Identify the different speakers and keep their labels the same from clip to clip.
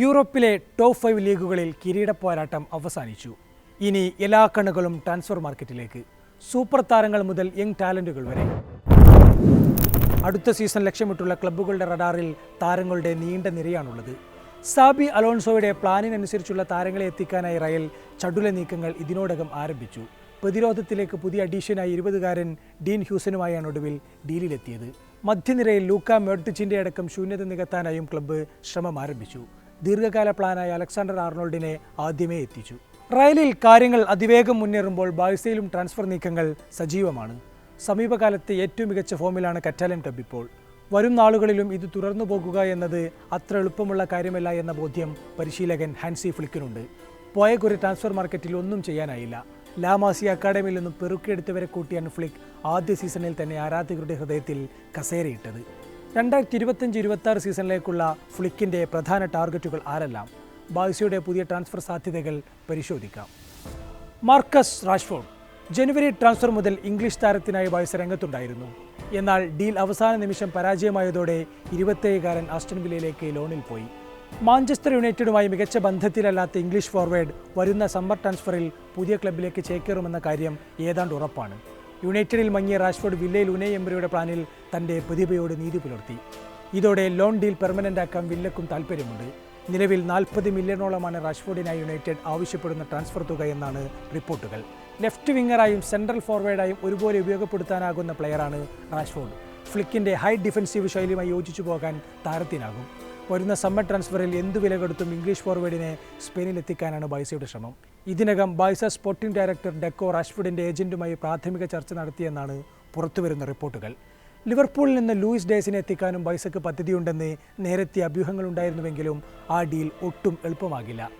Speaker 1: യൂറോപ്പിലെ top five ലീഗുകളിൽ കിരീട പോരാട്ടം അവസാനിച്ചു. ഇനി എല്ലാ കണ്ണുകളും ട്രാൻസ്ഫർ മാർക്കറ്റിലേക്ക്. സൂപ്പർ താരങ്ങൾ മുതൽ യങ് ടാലന്റുകൾ വരെ. അടുത്ത സീസൺ ലക്ഷ്യമിട്ടുള്ള ക്ലബ്ബുകളുടെ റഡാറിൽ താരങ്ങളുടെ നീണ്ട നിരയാണുള്ളത്. സാബി അലോൺസോയുടെ പ്ലാനിനനുസരിച്ചുള്ള താരങ്ങളെ എത്തിക്കാനായി റയൽ ചടുല നീക്കങ്ങൾ ഇതിനോടകം ആരംഭിച്ചു. പ്രതിരോധത്തിലേക്ക് പുതിയ അഡീഷനായി ഇരുപതുകാരൻ ഡീൻ ഹ്യൂസനുമായാണ് ഒടുവിൽ ഡീലിലെത്തിയത്. മധ്യനിരയിൽ ലൂക്ക മെർട്ടിച്ചിന്റെ അടക്കം ശൂന്യത നികത്താനായും ക്ലബ്ബ് ശ്രമം ആരംഭിച്ചു. ദീർഘകാല പ്ലാനായ അലക്സാണ്ടർ ആർണോൾഡിനെ ആദ്യമേ എത്തിച്ചു. റയലിൽ കാര്യങ്ങൾ അതിവേഗം മുന്നേറുമ്പോൾ ബാഴ്സയിലും ട്രാൻസ്ഫർ നീക്കങ്ങൾ സജീവമാണ്. സമീപകാലത്തെ ഏറ്റവും മികച്ച ഫോമിലാണ് കറ്റാലൻ ക്ലബ് ഇപ്പോൾ. വരും നാളുകളിലും ഇത് തുടർന്നു പോകുക എന്നത് അത്ര എളുപ്പമുള്ള കാര്യമല്ല എന്ന ബോധ്യം പരിശീലകൻ ഹാൻസി ഫ്ലിക്കിനുണ്ട്. കുറി ട്രാൻസ്ഫർ മാർക്കറ്റിൽ ഒന്നും ചെയ്യാനായില്ല. ലാമാസി അക്കാഡമിയിൽ നിന്നും പെറുക്കിയെടുത്തവരെ കൂട്ടിയാണ് ഫ്ലിക്ക് ആദ്യ സീസണിൽ തന്നെ ആരാധകരുടെ ഹൃദയത്തിൽ കസേരയിട്ടത്. രണ്ടായിരത്തി ഇരുപത്തഞ്ച് ഇരുപത്തി സീസണിലേക്കുള്ള ഫ്ലിക്കിന്റെ പ്രധാന ടാർഗറ്റുകൾ ആരെല്ലാം? ബാഴ്സയുടെ പുതിയ ട്രാൻസ്ഫർ സാധ്യതകൾ പരിശോധിക്കാം. മാർക്കസ് റാഷ്ഫോർഡ് ജനുവരി ട്രാൻസ്ഫർ മുതൽ ഇംഗ്ലീഷ് താരത്തിനായി ബാഴ്സ രംഗത്തുണ്ടായിരുന്നു. എന്നാൽ ഡീൽ അവസാന നിമിഷം പരാജയമായതോടെ ഇരുപത്തേഴുകാരൻ ആസ്റ്റൺ വില്ലയിലേക്ക് ലോണിൽ പോയി. മാഞ്ചസ്റ്റർ യുണൈറ്റഡുമായി മികച്ച ബന്ധത്തിലല്ലാത്ത ഇംഗ്ലീഷ് ഫോർവേഡ് വരുന്ന സമ്മർ ട്രാൻസ്ഫറിൽ പുതിയ ക്ലബിലേക്ക് ചേക്കേറുമെന്ന കാര്യം ഏതാണ്ട് ഉറപ്പാണ്. യുണൈറ്റഡിൽ മങ്ങിയ റാഷ്ഫോർഡ് വില്ലയിൽ ഉനയ് എംബ്രയുടെ പ്ലാനിൽ തന്റെ പ്രതിഭയോട് നീതി പുലർത്തി. ഇതോടെ ലോൺ ഡീൽ പെർമനന്റ് ആക്കാൻ വില്ലക്കും താൽപ്പര്യമുണ്ട്. നിലവിൽ നാൽപ്പത് മില്യണോളമാണ് റാഷ്ഫോർഡിനായി യുണൈറ്റഡ് ആവശ്യപ്പെടുന്ന ട്രാൻസ്ഫർ തുക എന്നാണ് റിപ്പോർട്ടുകൾ. ലെഫ്റ്റ് വിങ്ങറായും സെൻട്രൽ ഫോർവേഡായും ഒരുപോലെ ഉപയോഗപ്പെടുത്താനാകുന്ന പ്ലെയറാണ് റാഷ്ഫോർഡ്. ഫ്ലിക്കിന്റെ ഹൈ ഡിഫൻസീവ് ശൈലിയുമായി യോജിച്ചു പോകാൻ താരത്തിനാകും. വരുന്ന സമ്മർ ട്രാൻസ്ഫറിൽ എന്തു വില കൊടുത്തും ഇംഗ്ലീഷ് ഫോർവേഡിനെ സ്പെയിനിൽ എത്തിക്കാനാണ് ബൈസയുടെ ശ്രമം. ഇതിനകം ബൈസ സ്പോർട്ടിംഗ് ഡയറക്ടർ ഡെക്കോ റാഷ്ഫുഡിന്റെ ഏജന്റുമായി പ്രാഥമിക ചർച്ച നടത്തിയെന്നാണ് പുറത്തുവരുന്ന റിപ്പോർട്ടുകൾ. ലിവർപൂളിൽ നിന്ന് ലൂയിസ് ഡേസിനെ എത്തിക്കാനും ബൈസക്ക് പദ്ധതിയുണ്ടെന്ന് നേരത്തെ അഭ്യൂഹങ്ങളുണ്ടായിരുന്നുവെങ്കിലും ആ ഡീൽ ഒട്ടും എളുപ്പമാകില്ല.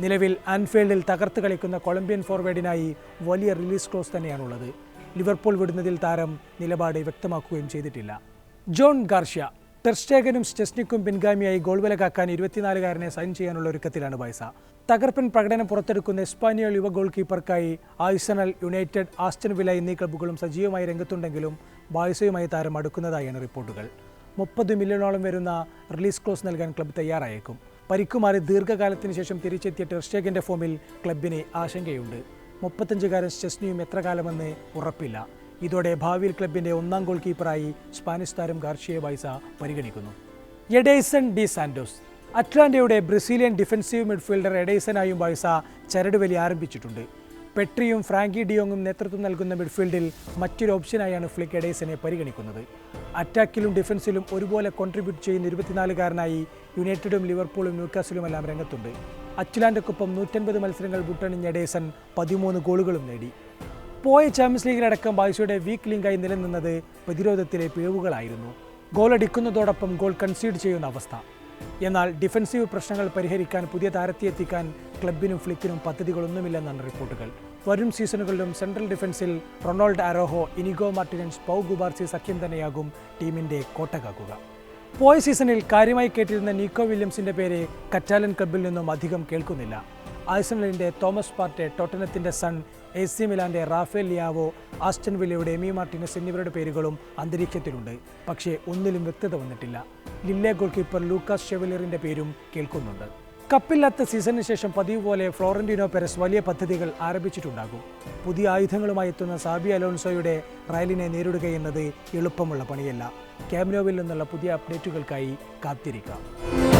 Speaker 1: നിലവിൽ ആൻഫീൽഡിൽ തകർത്ത് കളിക്കുന്ന കൊളംബിയൻ ഫോർവേഡിനായി വലിയ റിലീസ് ക്ലോസ് തന്നെയാണുള്ളത്. ലിവർപൂൾ വിടുന്നതിൽ താരം നിലപാട് വ്യക്തമാക്കുകയും ചെയ്തിട്ടില്ല. ജോൺ ഗാർഷ്യ ടെർസ്റ്റേഗനും സ്റ്റെസ്നിക്കും പിൻഗാമിയായി ഗോൾ വില കാക്കാൻ ഇരുപത്തിനാലുകാരനെ സൈൻ ചെയ്യാനുള്ള ഒരുക്കത്തിലാണ് ബൈസ തകർപ്പൻ പ്രകടനം പുറത്തെടുക്കുന്ന എസ്പാനിയോൾ യുവ ഗോൾ കീപ്പർക്കായി ആഴ്സണൽ യുണൈറ്റഡ് ആസ്റ്റൺ വില എന്നീ ക്ലബ്ബുകളും സജീവമായി രംഗത്തുണ്ടെങ്കിലും ബായ്സയുമായി താരം അടുക്കുന്നതായാണ് റിപ്പോർട്ടുകൾ. മുപ്പത് മില്യണോളം വരുന്ന റിലീസ് ക്ലോസ് നൽകാൻ ക്ലബ്ബ് തയ്യാറായേക്കും. പരിക്കുമാറി ദീർഘകാലത്തിന് ശേഷം തിരിച്ചെത്തിയ ടെർസ്റ്റേഗിന്റെ ഫോമിൽ ക്ലബിന് ആശങ്കയുണ്ട്. മുപ്പത്തഞ്ചുകാരൻ സ്റ്റെസ്നിയും എത്ര കാലമെന്ന് ഉറപ്പില്ല. ഇതോടെ ഭാവിയിൽ ക്ലബിന്റെ ഒന്നാം ഗോൾ കീപ്പറായി സ്പാനിഷ് താരം ഗാർഷിയ ബൈസ പരിഗണിക്കുന്നു. എഡേസൺ ഡി സാന്റോസ് അറ്റ്ലാന്റയുടെ ബ്രസീലിയൻ ഡിഫൻസീവ് മിഡ്ഫീൽഡർ എഡേസനായും ബൈസ ചരടുവലി ആരംഭിച്ചിട്ടുണ്ട്. പെട്രിയും ഫ്രാങ്കി ഡിയോങ്ങും നേതൃത്വം നൽകുന്ന മിഡ്ഫീൽഡിൽ മറ്റൊരു ഓപ്ഷനായാണ് ഫ്ലിക്ക് എഡേസനെ പരിഗണിക്കുന്നത്. അറ്റാക്കിലും ഡിഫൻസിലും ഒരുപോലെ കോൺട്രിബ്യൂട്ട് ചെയ്യുന്ന ഇരുപത്തിനാലുകാരനായി യുണൈറ്റഡും ലിവർപൂളും ന്യൂക്കാസിലുമെല്ലാം രംഗത്തുണ്ട്. അറ്റ്ലാന്റക്കൊപ്പം നൂറ്റൻപത് മത്സരങ്ങൾ ബുട്ടണിഞ്ഞ എഡേസൺ പതിമൂന്ന് ഗോളുകളും നേടി. പോയ ചാമ്പ്യൻസ് ലീഗിലടക്കം ബാഴ്സയുടെ വീക്ക് ലിങ്കായി നിലനിന്നത് പ്രതിരോധത്തിലെ പിഴവുകളായിരുന്നു. ഗോളടിക്കുന്നതോടൊപ്പം ഗോൾ കൺസീഡ് ചെയ്യുന്ന അവസ്ഥ. എന്നാൽ ഡിഫൻസീവ് പ്രശ്നങ്ങൾ പരിഹരിക്കാൻ പുതിയ താരത്തെ എത്തിക്കാൻ ക്ലബിനും ഫ്ലിക്കിനും പദ്ധതികളൊന്നുമില്ലെന്നാണ് റിപ്പോർട്ടുകൾ. വരും സീസണുകളിലും central ഡിഫൻസിൽ Ronald Araujo Inigo Martinez Pau Cubarsi സഖ്യം തന്നെയാകും ടീമിന്റെ കോട്ടകാക്കുക. പോയ സീസണിൽ കാര്യമായി കേട്ടിരുന്ന നീക്കോ വില്യംസിന്റെ പേര് കറ്റാലൻ ക്ലബിൽ നിന്നും അധികം കേൾക്കുന്നില്ല. ആഴ്സണലിന്റെ തോമസ് പാർട്ടെ ടോട്ടനത്തിന്റെ സൺ എ സി മിലാന്റെ റാഫേൽ ലിയാവോ ആസ്റ്റൻ വില്ലയുടെ എമി മാർട്ടിനസ് എന്നിവരുടെ പേരുകളും അന്തരീക്ഷത്തിലുണ്ട്. പക്ഷേ ഒന്നിലും വ്യക്തത വന്നിട്ടില്ല. ലില്ലെ ഗോൾ കീപ്പർ ലൂക്കാസ് ഷെവലറിന്റെ പേരും കേൾക്കുന്നുണ്ട്. കപ്പില്ലാത്ത സീസണിന് ശേഷം പതിവ് പോലെ ഫ്ലോറന്റിനോ പെരസ് വലിയ പദ്ധതികൾ ആരംഭിച്ചിട്ടുണ്ടാകും. പുതിയ ആയുധങ്ങളുമായി എത്തുന്ന സാബി അലോൺസോയുടെ റയലിനെ നേരിടുകയെന്നത് എളുപ്പമുള്ള പണിയല്ല. ക്യാമിനോവിൽ നിന്നുള്ള പുതിയ അപ്ഡേറ്റുകൾക്കായി കാത്തിരിക്കാം.